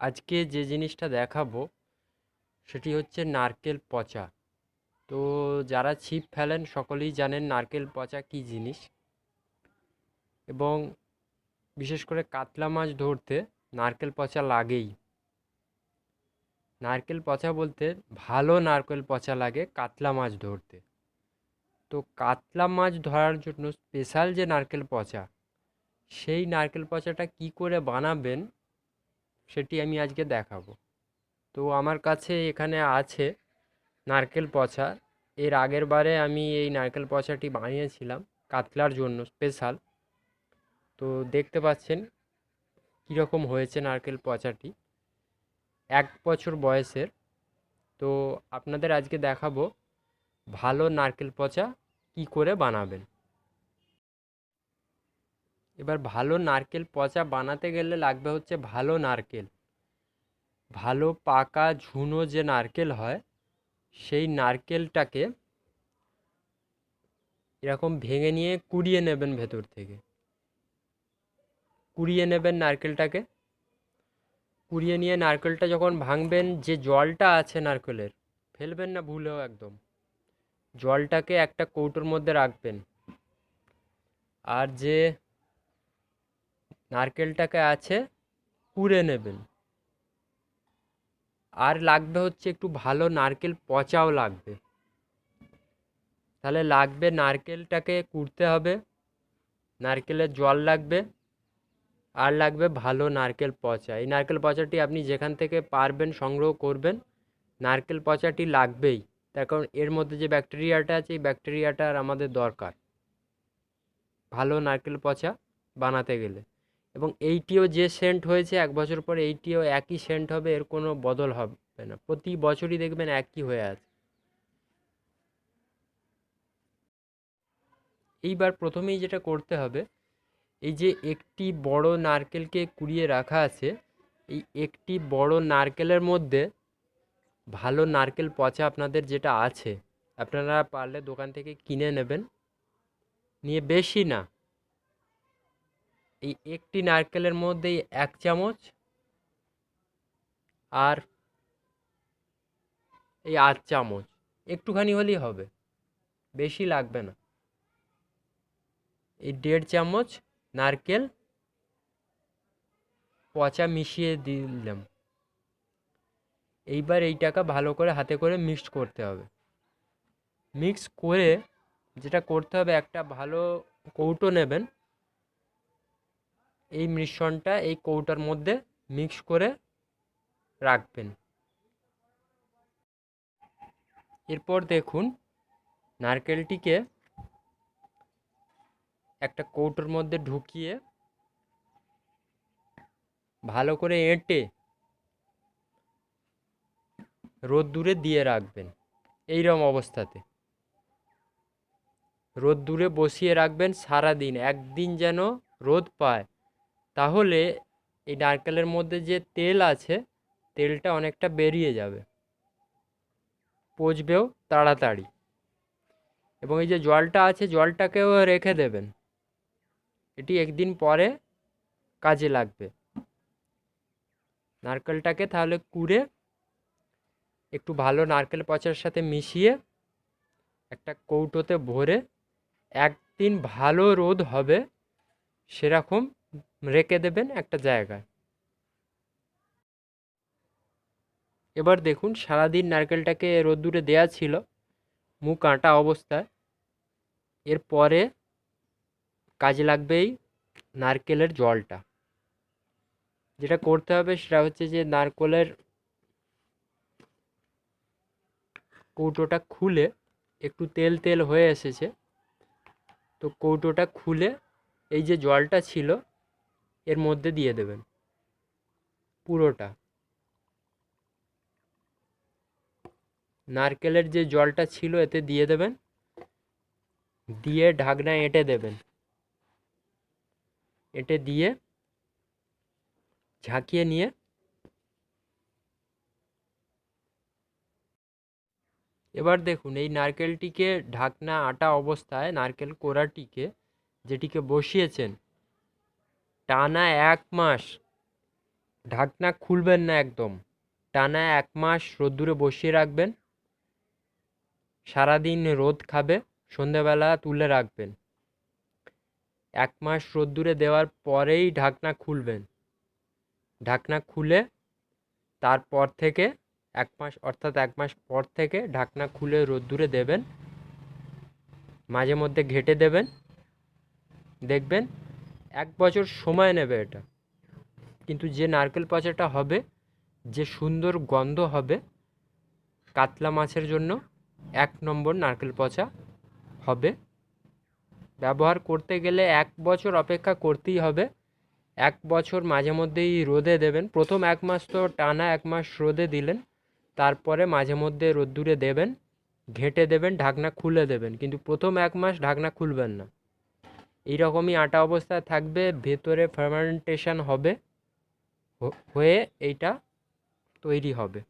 আজকে যে জিনিসটা দেখাবো, সেটি হচ্ছে নারকেল পচা। তো যারা ছিপ ফেলেন, সকলেই জানেন নারকেল পচা কী জিনিস। এবং বিশেষ করে কাতলা মাছ ধরতে নারকেল পচা লাগেই। নারকেল পচা বলতে ভালো নারকেল পচা লাগে কাতলা মাছ ধরতে। তো কাতলা মাছ ধরার জন্য স্পেশাল যে নারকেল পচা, সেই নারকেল পচাটা কি করে বানাবেন সেটি আমি আজকে দেখাবো। তো আমার কাছে এখানে আছে নারকেল পচা। এর আগের বারে আমি এই নারকেল পচাটি বানিয়েছিলাম কাতলার জন্য, স্পেশাল। তো দেখতে পাচ্ছেন কীরকম হয়েছে নারকেল পচাটি। এক বছর বয়সের। তো আপনাদের আজকে দেখাবো ভালো নারকেল পচা কি করে বানাবেন। এবার ভালো নারকেল পচা বানাতে গেলে লাগবে হচ্ছে ভালো নারকেল। ভালো পাকা ঝুনো যে নারকেল হয়, সেই নারকেলটাকে এরকম ভেঙে নিয়ে কুড়িয়ে নেবেন ভেতর থেকে। কুড়িয়ে নেবেন নারকেলটাকে। কুড়িয়ে নিয়ে নারকেলটা যখন ভাঙবেন, যে জলটা আছে নারকেলের, ফেলবেন না ভুলেও একদম। জলটাকে একটা কৌটোর মধ্যে রাখবেন। আর যে নারকেলটাকে আছে কুড়ে নেবেন। আর লাগবে হচ্ছে একটু ভালো নারকেল পচাও লাগবে। তাহলে লাগবে নারকেলটাকে কুড়তে হবে নারকেলের জল লাগবে, আর লাগবে ভালো নারকেল পচা। এই নারকেল পচাটি আপনি যেখান থেকে পারবেন সংগ্রহ করবেন, নারকেল পচাটি লাগবেই। তার কারণ এর মধ্যে যে ব্যাকটেরিয়াটা আছে, এই ব্যাকটেরিয়াটার আমাদের দরকার, ভালো নারকেল পচা বানাতে গেলে। এবং এইটিও যে সেন্ট হয়েছে, এক বছর পরে এইটিও একই সেন্ট হবে, এর কোনো বদল হবে না। প্রতি বছরই দেখবেন একই হয়ে আছে। এইবার প্রথমেই যেটা করতে হবে, এই যে একটি বড় নারকেলকে কুড়িয়ে রাখা আছে, এই একটি বড় নারকেলের মধ্যে ভালো নারকেল পচা আপনাদের যেটা আছে, আপনারা পারলে দোকান থেকে কিনে নেবেন। নিয়ে বেশি না। এই একটি নারকেলের মধ্যে এক চামচ আর এই আধ চামচ। একটুখানি হলেই হবে, বেশি লাগবে না। এই দেড় চামচ নারকেল পচা মিশিয়ে দিলাম। এইবার এইটাকে ভালো করে হাতে করে মিক্সড করতে হবে। মিক্স করে যেটা করতে হবে, একটা ভালো কৌটো নেবেন। এই মিশ্রণটা এই কৌটার মধ্যে মিক্স করে রাখবেন। এরপর দেখুন, নারকেলটিকে একটা কৌটোর মধ্যে ঢুকিয়ে ভালো করে এঁটে রোদ্দুরে দিয়ে রাখবেন। এইরকম অবস্থাতে। রোদ্দুরে বসিয়ে রাখবেন সারা দিন একদিন যেন রোদ পায়। তাহলে এই নারকেলের মধ্যে যে তেল আছে, তেলটা অনেকটা বেরিয়ে যাবে। পচবেও তাড়াতাড়ি। এবং এই যে জলটা আছে, জলটাকেও রেখে দেবেন। এটি একদিন পরে কাজে লাগবে। নারকেলটাকে তাহলে কুড়ে একটু ভালো নারকেল পচার সাথে মিশিয়ে একটা কৌটোতে ভরে একদিন ভালো রোদ হবে সেরকম রেখে দেবেন একটা জায়গায়। এবার দেখুন, সারাদিন নারকেলটাকে রোদ্দুরে দেয়া ছিল, মুখ আঁটা অবস্থায়। এরপরে কাজে লাগবেই নারকেলের জলটা। যেটা করতে হবে সেটা হচ্ছে যে, নারকেলের কৌটোটা খুলে একটু তেল তেল হয়ে এসেছে। তো কৌটোটা খুলে এই যে জলটা ছিল এর মধ্যে দিয়ে দেবেন। পুরোটা। নারকেলের যে জলটা ছিল এতে দিয়ে দেবেন। দিয়ে ঢাকনা এঁটে দেবেন। এঁটে দিয়ে ঝাঁকিয়ে নিয়ে এবার দেখুন, এই নারকেলটিকে ঢাকনা আটা অবস্থায়, নারকেল কোড়াটিকে যেটিকে বসিয়েছেন টানা এক মাস। ঢাকনা খুলবেন না একদম। টানা এক মাস রোদ্দুরে বসিয়ে রাখবেন। সারাদিন রোদ খাবে সন্ধেবেলা তুলে রাখবেন। এক মাস রোদ্দুরে দেওয়ার পরেই ঢাকনা খুলবেন। ঢাকনা খুলে তারপর থেকে এক মাস, অর্থাৎ এক মাস পর থেকে ঢাকনা খুলে রোদ্দুরে দেবেন। মাঝে মধ্যে ঘেটে দেবেন। দেখবেন এক বছর সময় নেবে এটা। কিন্তু যে নারকেল পচাটা হবে, যে সুন্দর গন্ধ হবে, কাতলা মাছের জন্য এক নম্বর নারকেল পচা হবে। ব্যবহার করতে গেলে এক বছর অপেক্ষা করতেই হবে। এক বছর মাঝে মধ্যেই রোদে দেবেন। প্রথম এক মাস তো টানা এক মাস রোদে দিলেন, তারপরে মাঝে মধ্যে রোদ্দুরে দেবেন, ঘেঁটে দেবেন, ঢাকনা খুলে দেবেন। কিন্তু প্রথম এক মাস ঢাকনা খুলবেন না। এইরকমই আটা অবস্থায় থাকবে ভেতরে ফার্মেন্টেশন হবে হয়ে এইটা তৈরি হবে।